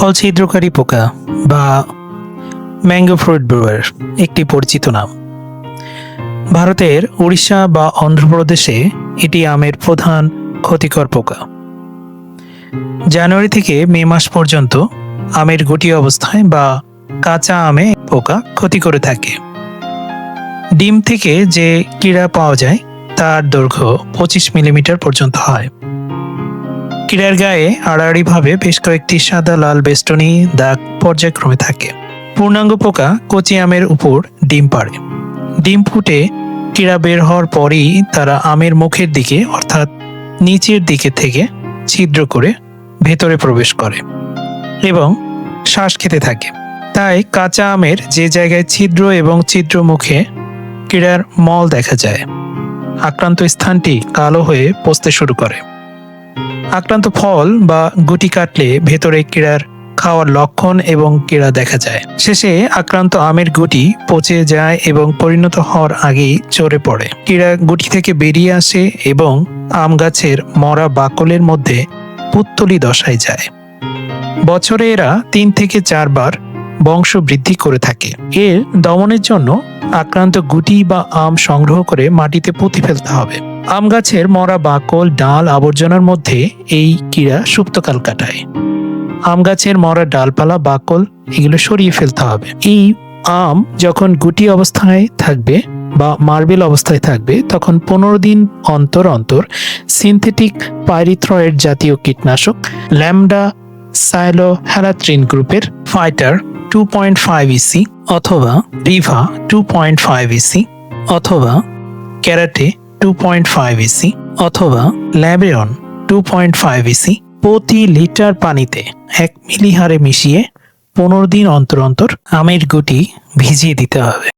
ফল ছিদ্রকারী পোকা বা ম্যাঙ্গো ফ্রুট ব্রুয়ার, একটি পরিচিত নাম। ভারতের উড়িষ্যা বা অন্ধ্রপ্রদেশে এটি আমের প্রধান ক্ষতিকর পোকা। জানুয়ারি থেকে মে মাস পর্যন্ত আমের গুটি অবস্থায় বা কাঁচা আমে পোকা ক্ষতি করে থাকে। ডিম থেকে যে কীড়া পাওয়া যায়, তার দৈর্ঘ্য পঁচিশ মিলিমিটার পর্যন্ত হয়। কীড়ার গায়ে আড়াআড়িভাবে বেশ কয়েকটি সাদা, লাল বেষ্টনী দাগ পর্যায়ক্রমে থাকে। পূর্ণাঙ্গ পোকা কচি আমের উপর ডিম পাড়ে। ডিম ফুটে কীড়া বের হওয়ার পরেই তারা আমের মুখের দিকে, অর্থাৎ নিচের দিকে থেকে ছিদ্র করে ভেতরে প্রবেশ করে এবং শ্বাস খেতে থাকে। তাই কাঁচা আমের যে জায়গায় ছিদ্র এবং ছিদ্র মুখে কীড়ার মল দেখা যায়, আক্রান্ত স্থানটি কালো হয়ে পচতে শুরু করে। আক্রান্ত ফল বা গুটি কাটলে ভেতরে কীড়ার খাওয়ার লক্ষণ এবং কীড়া দেখা যায়। শেষে আক্রান্ত আমের গুটি পচে যায় এবং পরিণত হওয়ার আগেই চড়ে পড়ে। কীড়া গুটি থেকে বেরিয়ে আসে এবং আম গাছের মরা বাকলের মধ্যে পুত্তলি দশায় যায়। বছরে এরা তিন থেকে চারবার বংশ বৃদ্ধি করে থাকে। এর দমনের জন্য আক্রান্ত গুটি বা আম সংগ্রহ করে মাটিতে পুঁতি ফেলতে হবে। আম গাছের মরা বাকল, ডাল, আবর্জনার মধ্যে এই কীড়া সুপ্তকাল কাটায়। আম গাছের মরা ডালপালা, বাকল এগুলো সরিয়ে ফেলতে হবে। এই আম যখন গুটি অবস্থায় থাকবে বা মার্বেল অবস্থায় থাকবে, তখন পনেরো দিন অন্তর অন্তর সিনথেটিক পাইরিথ্রয়েড জাতীয় কীটনাশক ল্যামডা সাইলো হ্যালাথ্রিন গ্রুপের fighter two point five EC অথবা Riva two point five EC অথবা karate two point five EC অথবা ল্যাবেরন টু পয়েন্ট ফাইভ ইসি প্রতি লিটার পানিতে এক মিলি হারে মিশিয়ে পনেরো দিন অন্তর অন্তর আমের গুটি ভিজিয়ে দিতে হবে।